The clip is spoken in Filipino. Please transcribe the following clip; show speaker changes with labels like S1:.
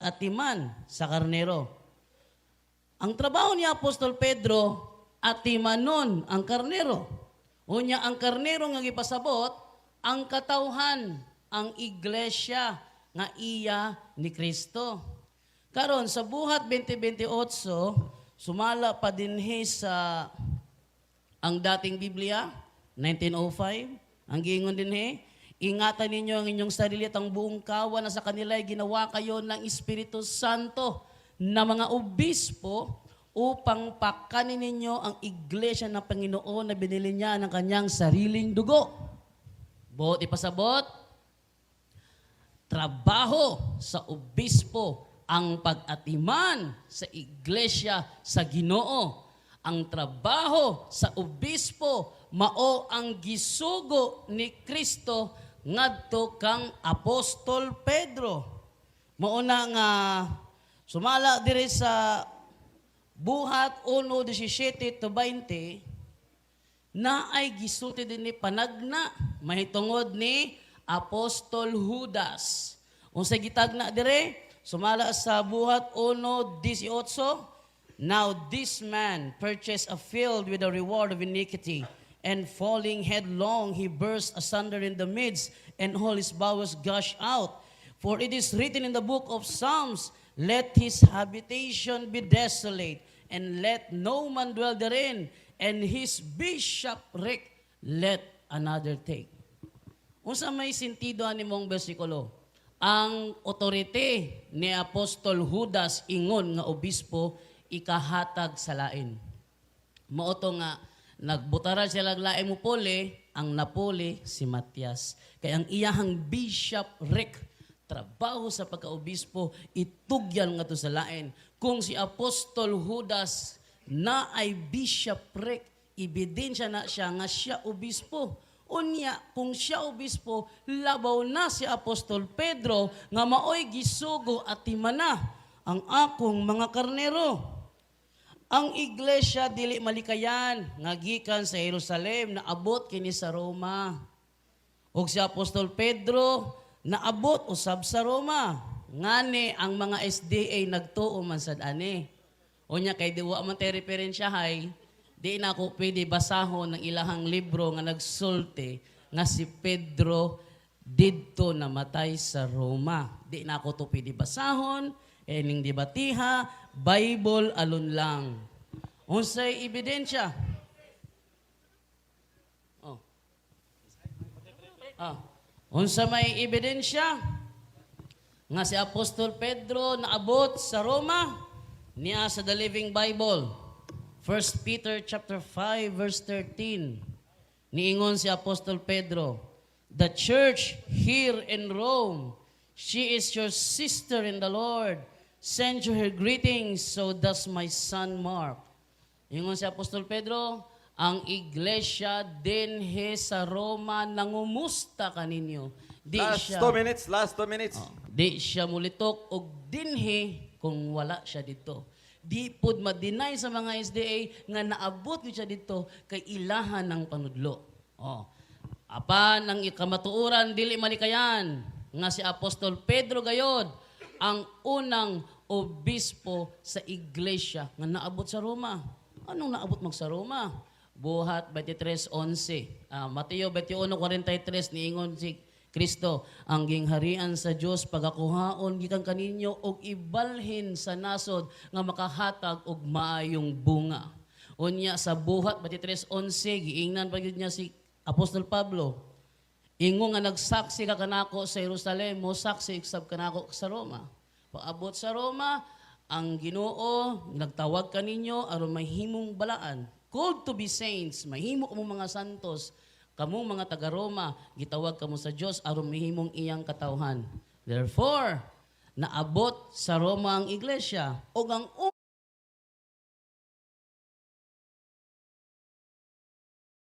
S1: atiman sa karnero. Ang trabaho ni Apostol Pedro, atimanon ang karnero. Unya ang karnero nga gipasabot, ang katauhan, ang iglesia nga iya ni Kristo. Karon sa buhat 2028, sumala pa dinhi sa ang dating Biblia, 1905, ang giingon din he, ingatan ninyo ang inyong sarili at ang buong kawan na sa kanila ay ginawa kayo ng Espiritu Santo na mga obispo upang pakanin ninyo ang iglesia ng Panginoon na binili niya ng kanyang sariling dugo. Buot ipasabot, trabaho sa obispo ang pag-atiman sa iglesia sa Ginoo. Ang trabaho sa obispo mao ang gisugo ni Kristo ngadto kang Apostol Pedro. Mao na nga sumala diri sa buhat 1:17 to 20 na ay gisulti din ni panagna mahitungod ni Apostol Judas. Unsa gitagna dire? Sumala sa buhat 1:18 Now this man purchased a field with a reward of iniquity, and falling headlong, he burst asunder in the midst, and all his bowels gushed out. For it is written in the book of Psalms, Let his habitation be desolate, and let no man dwell therein, and his bishopric let another take. Unsa may sentido ani mong bersikulo? Ang otorite ni Apostol Judas ingon nga obispo ikahatag sa lain. Mao to nga nagbutara sila lain mo pole, ang napoli si Matias. Kaya ang iyahang bishop Rick trabaho sa pagkaobispo itugyan nga to sa lain. Kung si Apostol Judas na ay bishop Rick, ebidensya na siya nga siya obispo. Unya, kung siya obispo, labaw na si Apostol Pedro nga maoy gisugo at timana ang akong mga karnero. Ang iglesia dili malikayan nga gikan sa Jerusalem naabot kini sa Roma. Ug si Apostol Pedro naabot usab sa Roma. Ngani ang mga SDA nagtuo man sad ani. Unya kay diwa man tay referensyahay, di na ako pwede basahon ng ilahang libro nga nagsulti nga si Pedro didto namatay sa Roma. Di na ako to pwede basahon, ening debatiha, Bible alon lang. Unsay ebidensya? Oh. Ah. Unsa may ebidensya? Nga si Apostol Pedro naabot sa Roma niya sa The Living Bible. 1 Peter chapter 5 verse 13. Niingon si Apostol Pedro, The church here in Rome, she is your sister in the Lord. Send you her greetings, so does my son Mark. Ingon si Apostol Pedro, ang iglesia din he sa Roma nangumusta kaninyo. Di
S2: Last
S1: siya,
S2: two minutes, last two minutes.
S1: Oh, di siya mulitok og dinhi kung wala siya dito. Di pud ma-deny sa mga SDA nga naabot gyud siya dito kay ilahan ng panudlo. Oh. Apan ang ikamatuuran dili malikayan nga si Apostol Pedro gayod ang unang obispo sa iglesia nga naabot sa Roma. Anong naabot mag sa Roma? Buhat 23:11. Ah, Mateo 21:43 niingon si Kristo ang gingharian sa Dios pagakuhaon gikan kaninyo og ibalhin sa nasod nga makahatag og maayong bunga. Unya sa buhat 23:11 giingnan pa niya si Apostol Pablo. Ingo nga nagsaksi ka kanako sa Jerusalem, mo saksi sab kanako sa Roma. Paabot sa Roma, ang Ginoo nagtawag kaninyo aron mahimong balaan. Called to be saints, mahimo kamo mga santos, kamong mga taga Roma, gitawag kamo sa Dios aron mahimong iyang katawhan. Therefore, naabot sa Roma ang iglesia ug ang